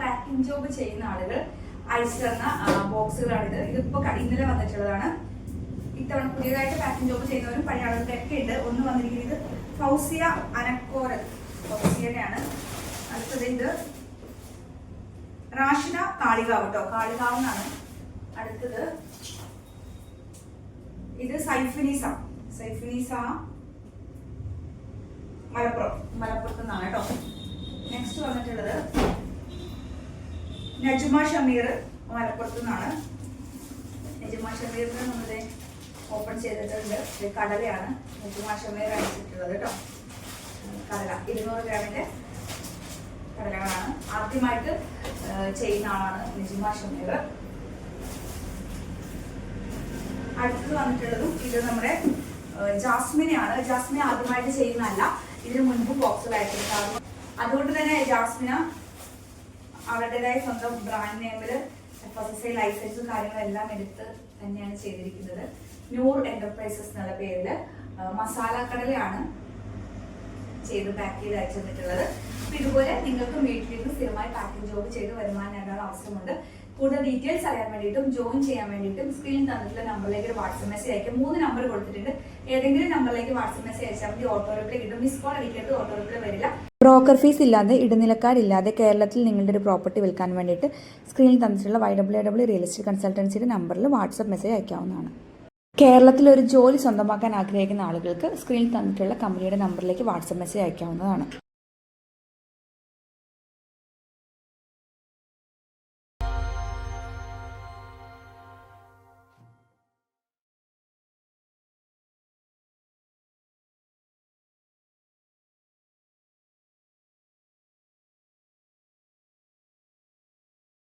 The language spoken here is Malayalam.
പാക്കിംഗ് ജോബ് ചെയ്യുന്ന ആളുകൾ അയച്ചു തന്ന ബോക്സുകളാണിത് ഇതിപ്പോ ഇന്നലെ വന്നിട്ടുള്ളതാണ്. ഇത്തവണ പുതിയതായിട്ട് പാക്കിംഗ് ജോബ് ചെയ്യുന്നവരും പഴയ ആളുകളൊക്കെ ഉണ്ട്. ഒന്ന് വന്നിരിക്കുന്നത് ഫൗസിയ അനക്കോരൽ ഫൗസിയയുടെയാണ് അടുത്തത് ഇത് റാഷിന കാളികാവ് കേട്ടോ കാളികാവ് എന്നാണ് അടുത്തത് ഇത് സൈഫിനിസ. സൈഫിനിസ മലപ്പുറം. മലപ്പുറത്ത് നിന്നാണ് കേട്ടോ നെക്സ്റ്റ് വന്നിട്ടുള്ളത് നജുമ ഷമീർ മലപ്പുറത്ത് നിന്നാണ്. നജുമ ഷമീറിന് നമ്മുടെ ഓപ്പൺ ചെയ്തിട്ടുണ്ട്. കടലയാണ്. നജുമ ഷമീർ അയച്ചിട്ടുള്ളത് കേട്ടോ. കടല ഇരുന്നൂറ് ഗ്രാമിന്റെ കടലകളാണ്. ആദ്യമായിട്ട് ചെയ്യുന്ന ആളാണ് നജുമ ഷമീർ. അടുത്തത് വന്നിട്ടുള്ളതും ഇത് നമ്മുടെ ജാസ്മിനെയാണ്. ജാസ്മിനെ ആദ്യമായിട്ട് ചെയ്യുന്നതല്ല. ഇതിന് മുൻപ് ബോക്സിലായിട്ടുണ്ടായിരുന്നു അതുകൊണ്ട് തന്നെ ജാസ്മിന അവരുടേതായ സ്വന്തം ബ്രാൻഡ് നെയിമിൽ എഫ് എസ് എസ് ഐ ലൈസൻസും കാര്യങ്ങളെല്ലാം എടുത്ത് തന്നെയാണ് ചെയ്തിരിക്കുന്നത്. നൂർ എന്റർപ്രൈസസ് എന്നുള്ള പേരിൽ മസാല കടലയാണ് ചെയ്ത് പാക്ക് ചെയ്ത് അയച്ചു തന്നിട്ടുള്ളത് ഇതുപോലെ നിങ്ങൾക്ക് വീട്ടിലിരുന്ന് സ്ഥിരമായി പാക്കിംഗ് ജോബ് ചെയ്ത് വരുമാനം നേടാനുള്ള അവസരമുണ്ട്. കൂടുതൽ ഡീറ്റെയിൽസ് അറിയാൻ വേണ്ടിയിട്ടും ജോയിൻ ചെയ്യാൻ വേണ്ടിയിട്ടും സ്ക്രീനിൽ തന്നിട്ടുള്ള നമ്പറിലേക്ക് ഒരു വാട്സ്ആപ്പ് മെസ്സേജ് അയക്കും. മൂന്ന് നമ്പർ കൊടുത്തിട്ടുണ്ട്. ഏതെങ്കിലും നമ്പറിലേക്ക് വാട്സ്ആപ്പ് മെസ്സേജ് അയച്ചാൽ മതി. ഓട്ടോ റിപ്ലൈ കിട്ടും. മിസ് കോൾ അടിക്കരുത്. ഓട്ടോ റിപ്ലൈ വരില്ല. ബ്രോക്കർ ഫീസ് ഇല്ലാതെ ഇടനിലക്കാരില്ലാതെ കേരളത്തിൽ നിങ്ങളുടെ ഒരു പ്രോപ്പർട്ടി വിൽക്കാൻ വേണ്ടിയിട്ട് സ്ക്രീനിൽ തന്നിട്ടുള്ള Y W W real estate കൺസൾട്ടൻസിയുടെ നമ്പറിൽ വാട്സപ്പ് മെസ്സേജ് അയക്കാവുന്നതാണ്. കേരളത്തിൽ ഒരു ജോലി സ്വന്തമാക്കാൻ ആഗ്രഹിക്കുന്ന ആളുകൾക്ക് സ്ക്രീനിൽ തന്നിട്ടുള്ള കമ്പനിയുടെ നമ്പറിലേക്ക് വാട്സപ്പ് മെസ്സേജ് അയക്കാവുന്നതാണ്.